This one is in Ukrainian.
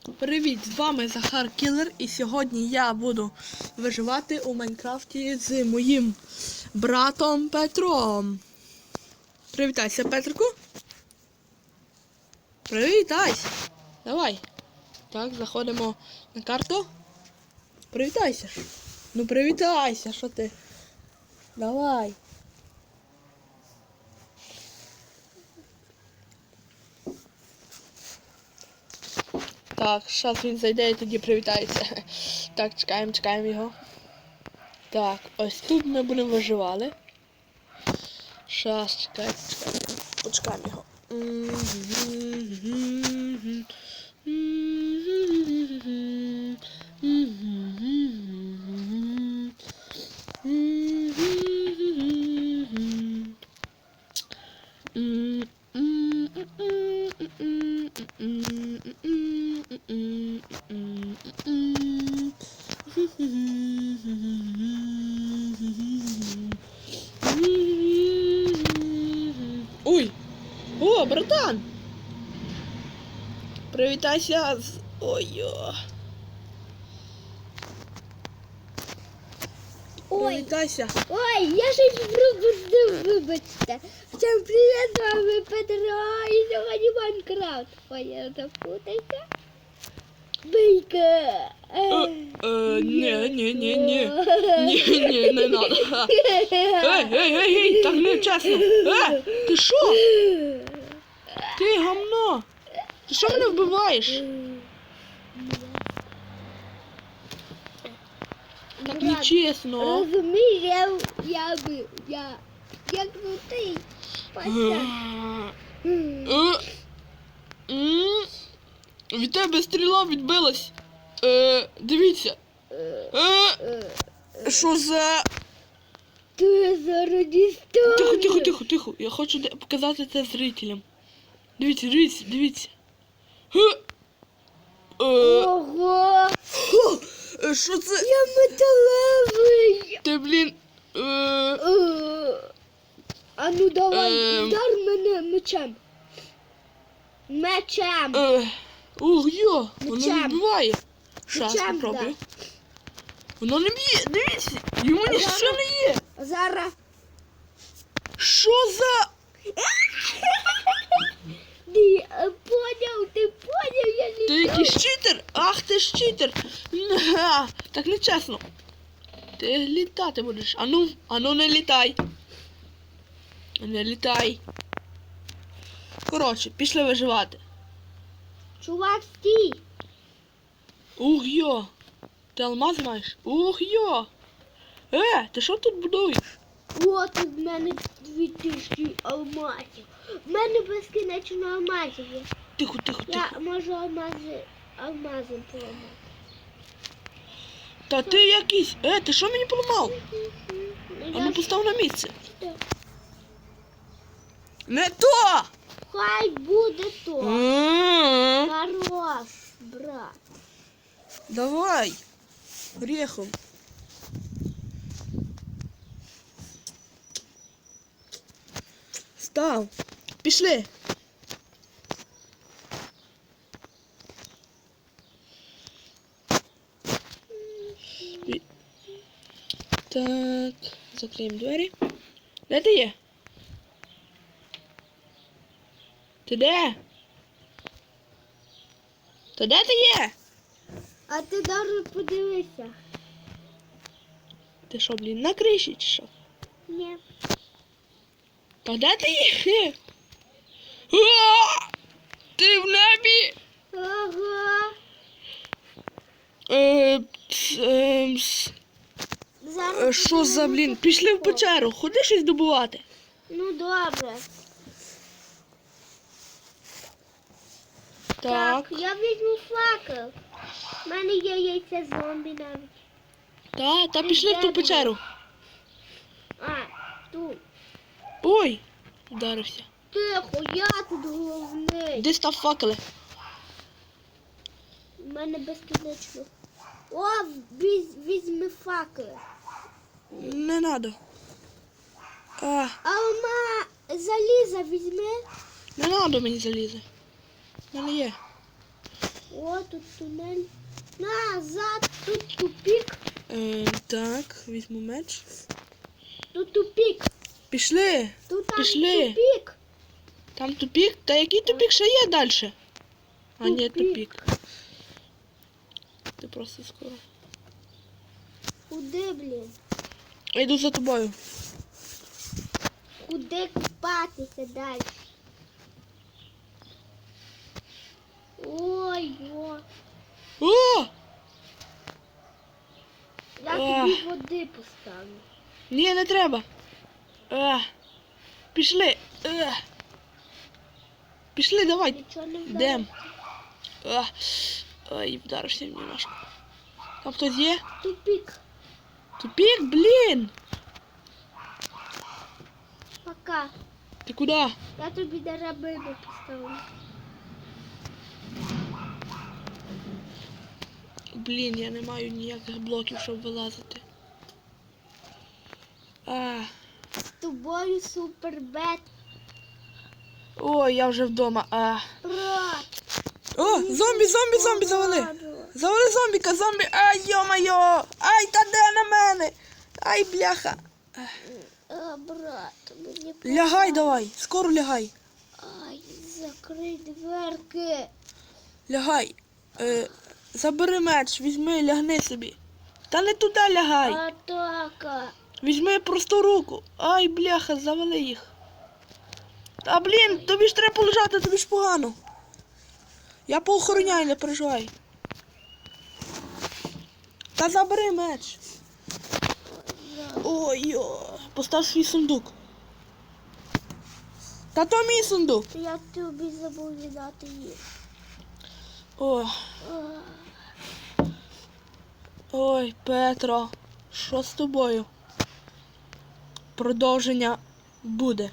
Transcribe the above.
Привіт, з вами Захар Кілер, і сьогодні я буду виживати у Майнкрафті з моїм братом Петром. Привітайся, Петрику. Привітайся. Давай. Так, заходимо на карту. Привітайся. Ну привітайся, що ти? Давай. Так, зараз він зайде і тоді привітається. Так, чекаємо, чекаємо його. Так, ось тут ми будемо виживали. Зараз, чекаємо, чекаємо. Почекаємо його. Привітайся з. Ой-о. Ой, Привітайся. ой, я щось пропустив, вибачте. Всім привіт, з вами Петро і сьогодні Майнкрафт. Ой, я запутався. Бийка. Е, е, ні, ні, ні, ні. Ні, ні, не надо. Ей, ей, ей, ей, так не чесно. Е, ти що? Ти гамно. Ти що мене вбиваєш? Так не чесно. Розумієш, я, я би, я, я крутий. Пася. Е, Від тебе стріла відбилась. Е, дивіться. Е, що за. Ти зараз. Тихо, тихо, тихо, тихо. Я хочу показати це зрителям. Дивіться, дивіться, дивіться. Ого, е, Що це? я металевий. Ти, блін. Е, Е, А ну давай, удар мене мечем. Мечем. ух, йо, воно не вбиває. Щас попробую. Воно не б'є, дивіться, йому нічого не є. Зараз. Що за. Ти е, поняв, ти поняв, я не Ти якийсь читер? Ах ти ж читер! Так не чесно. Ти літати будеш. Ану, ану не літай. Не літай. Коротше, пішли виживати. Чувак, стій. Ух йо. Ти алмаз маєш? Ух йо. Е, ти що тут будуєш? От у мене 2000 алмазів. У мене безкінечно алмазів є. Тихо, тихо, тихо. Я можу алмази алмазом поламати. Та ти якийсь. Е, ти що мені поламав? Ну, Ану постав на місце. Не то! Хай буде то. Хорош, брат. Давай. Орехом. Став. Пішли. І- Так, закриємо двері. Де ти є? Ти де? Та де ти є? А ти даже подивися. Ти що, блін, на криші чи що? Ні. Та де ти є? А! Ти в небі? Ага. Е, ц- ем, с- Зараз е, Що за блін? Пішли в печеру, ходи щось добувати. Ну добре. Так, я візьму факел. У мене є яйця зомбі навіть. та, та пішли в ту печеру. А, тут. Ой, вдарився. Тихо, я тут головний. Де став факели? У мене безкінечно. О, візь, візьми факел. Не надо. А, Алма заліза візьми. не надо мені залізи. У мене є. О, тут тунель. Назад, тут тупик. Е, так, візьму меч. Тут тупик. Пішли. Тут там Пішли. тупик. Там тупік. Та який тупік ще є далі? А ні, Тупік. тупік. Ти просто скоро. Куди, блін? Я йду за тобою. Куди купатися далі? Ой, о. О! Я тобі води поставлю. Ні, не треба. Е, пішли. Е. Пішли, давай. Йдем. Е. Ой, вдарився мені важко. Там хтось є? Тупик. Тупік, блін. Пока. Ти куди? Я тобі драбину поставлю. Блін, я не маю ніяких блоків, щоб вилазити. А. З тобою супербет. Ой, я вже вдома. А. Брат. О, зомбі, зомбі, зомбі завали. Завали зомбіка, зомбі. Ай, йо-майо. Ай, та де на мене? Ай, бляха. А, брат, мені Лягай давай, скоро лягай. Ай, закрий дверки. Лягай. Е, забери меч, візьми, лягни собі. Та не туди лягай. Атака. Візьми просто руку. Ай, бляха, завали їх. Та блін, тобі ж треба полежати, тобі ж погано. Я поохороняю, не переживай. Та забери меч. Ой, постав свій сундук. Та то мій сундук. Я тобі забув віддати їх. О, ой, Петро, що з тобою? Продовження буде.